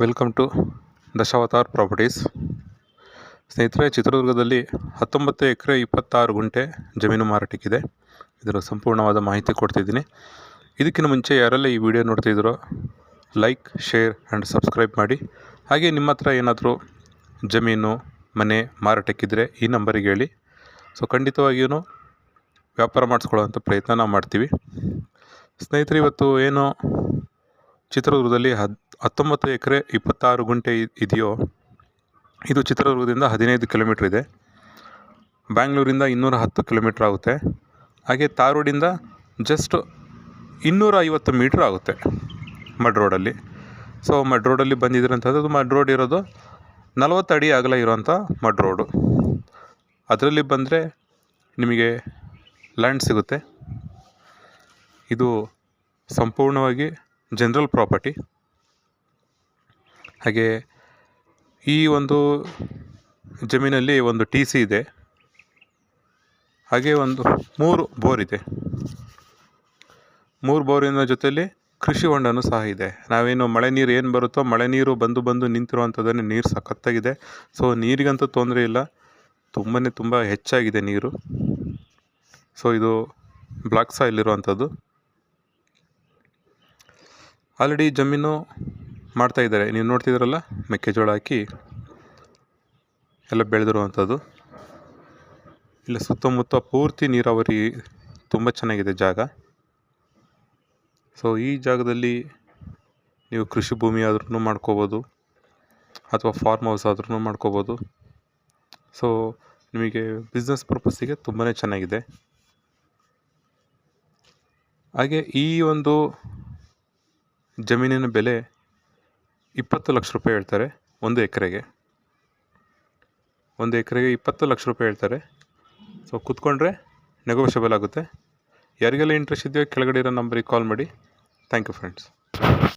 Welcome to Dashavatar properties. ಸ್ನೇಹಿತರೆ, ಚಿತ್ರದುರ್ಗದಲ್ಲಿ ಹತ್ತೊಂಬತ್ತು ಎಕರೆ ಇಪ್ಪತ್ತಾರು ಗುಂಟೆ ಜಮೀನು ಮಾರಾಟಕ್ಕಿದೆ. ಇದರ ಸಂಪೂರ್ಣವಾದ ಮಾಹಿತಿ ಕೊಡ್ತಿದ್ದೀನಿ. ಇದಕ್ಕಿಂತ ಮುಂಚೆ ಯಾರೆಲ್ಲ ಈ ವಿಡಿಯೋ ನೋಡ್ತಿದ್ದೀರೋ ಲೈಕ್, ಶೇರ್ ಆ್ಯಂಡ್ ಸಬ್ಸ್ಕ್ರೈಬ್ ಮಾಡಿ. ಹಾಗೆ ನಿಮ್ಮ ಹತ್ರ ಏನಾದರೂ ಜಮೀನು, ಮನೆ ಮಾರಾಟಕ್ಕಿದ್ರೆ ಈ ನಂಬರಿಗೆ ಹೇಳಿ. ಸೊ, ಖಂಡಿತವಾಗಿಯೂ ವ್ಯಾಪಾರ ಮಾಡಿಸ್ಕೊಳ್ಳೋವಂಥ ಪ್ರಯತ್ನ ನಾವು ಮಾಡ್ತೀವಿ. ಸ್ನೇಹಿತರೆ, ಇವತ್ತು ಏನು ಚಿತ್ರದುರ್ಗದಲ್ಲಿ ಹದ್, ಹತ್ತೊಂಬತ್ತು ಎಕರೆ ಇಪ್ಪತ್ತಾರು ಗುಂಟೆ ಇದೆಯೋ, ಇದು ಚಿತ್ರದುರ್ಗದಿಂದ ಹದಿನೈದು ಕಿಲೋಮೀಟ್ರ್ ಇದೆ. ಬ್ಯಾಂಗ್ಳೂರಿಂದ ಇನ್ನೂರ ಹತ್ತು ಕಿಲೋಮೀಟ್ರ್ ಆಗುತ್ತೆ. ಹಾಗೆ ತಾರೋಡಿಂದ ಜಸ್ಟ್ ಇನ್ನೂರ ಐವತ್ತು ಮೀಟ್ರ್ ಆಗುತ್ತೆ ಮಡ್ ರೋಡಲ್ಲಿ. ಸೊ ಮಡ್ ರೋಡಲ್ಲಿ ಬಂದಿದ್ದೀರ ಅದು ಮಡ್ ರೋಡ್ ಇರೋದು ನಲವತ್ತು ಅಡಿ ಅಗಲ ಇರೋವಂಥ ಮಡ್ ರೋಡು. ಅದರಲ್ಲಿ ಬಂದರೆ ನಿಮಗೆ ಲ್ಯಾಂಡ್ ಸಿಗುತ್ತೆ. ಇದು ಸಂಪೂರ್ಣವಾಗಿ ಜನರಲ್ ಪ್ರಾಪರ್ಟಿ ಹಾಗೆ ಈ ಒಂದು ಜಮೀನಲ್ಲಿ ಒಂದು ಟಿ ಸಿ ಇದೆ. ಹಾಗೆ ಒಂದು ಮೂರು ಬೋರ್ ಇದೆ. ಮೂರು ಬೋರಿನ ಜೊತೆಯಲ್ಲಿ ಕೃಷಿ ಹೊಂಡನೂ ಸಹ ಇದೆ. ನಾವೇನು ಮಳೆ ನೀರು ಏನು ಬರುತ್ತೋ ಮಳೆ ನೀರು ಬಂದು ಬಂದು ನಿಂತಿರುವಂಥದ್ದನ್ನೇ ನೀರು ಸಖತ್ತಾಗಿದೆ. ಸೊ ನೀರಿಗಂತೂ ತೊಂದರೆ ಇಲ್ಲ. ತುಂಬಾ ತುಂಬ ಹೆಚ್ಚಾಗಿದೆ ನೀರು. ಸೊ ಇದು ಬ್ಲಾಕ್ ಸಾಯಿಲ್ ಇರುವಂಥದ್ದು. ಆಲ್ರೆಡಿ ಜಮೀನು ಮಾಡ್ತಾ ಇದ್ದಾರೆ. ನೀವು ನೋಡ್ತಿದ್ದೀರಲ್ಲ, ಮೆಕ್ಕೆಜೋಳ ಹಾಕಿ ಎಲ್ಲ ಬೆಳೆದಿರುವಂಥದ್ದು. ಇಲ್ಲ, ಸುತ್ತಮುತ್ತ ಪೂರ್ತಿ ನೀರಾವರಿ ತುಂಬ ಚೆನ್ನಾಗಿದೆ ಜಾಗ. ಸೊ ಈ ಜಾಗದಲ್ಲಿ ನೀವು ಕೃಷಿ ಭೂಮಿ ಆದ್ರೂ ಮಾಡ್ಕೋಬೋದು, ಅಥವಾ ಫಾರ್ಮ್ ಹೌಸ್ ಆದ್ರೂ ಮಾಡ್ಕೋಬೋದು. ಸೊ ನಿಮಗೆ ಬಿಸ್ನೆಸ್ ಪರ್ಪಸ್ಸಿಗೆ ತುಂಬಾ ಚೆನ್ನಾಗಿದೆ. ಹಾಗೆ ಈ ಒಂದು ಜಮೀನಿನ ಬೆಲೆ ಇಪ್ಪತ್ತು ಲಕ್ಷ ರೂಪಾಯಿ ಹೇಳ್ತಾರೆ ಒಂದು ಎಕರೆಗೆ. ಒಂದು ಎಕರೆಗೆ ಇಪ್ಪತ್ತು ಲಕ್ಷ ರೂಪಾಯಿ ಹೇಳ್ತಾರೆ. ಸೊ ಕೂತ್ಕೊಂಡ್ರೆ ನೆಗೋಷಿಯಬಲ್ ಆಗುತ್ತೆ. ಯಾರಿಗೆಲ್ಲ ಇಂಟ್ರೆಸ್ಟ್ ಇದೆಯೋ ಕೆಳಗಡೆ ಇರೋ ನಂಬರಿಗೆ ಕಾಲ್ ಮಾಡಿ. Thank you friends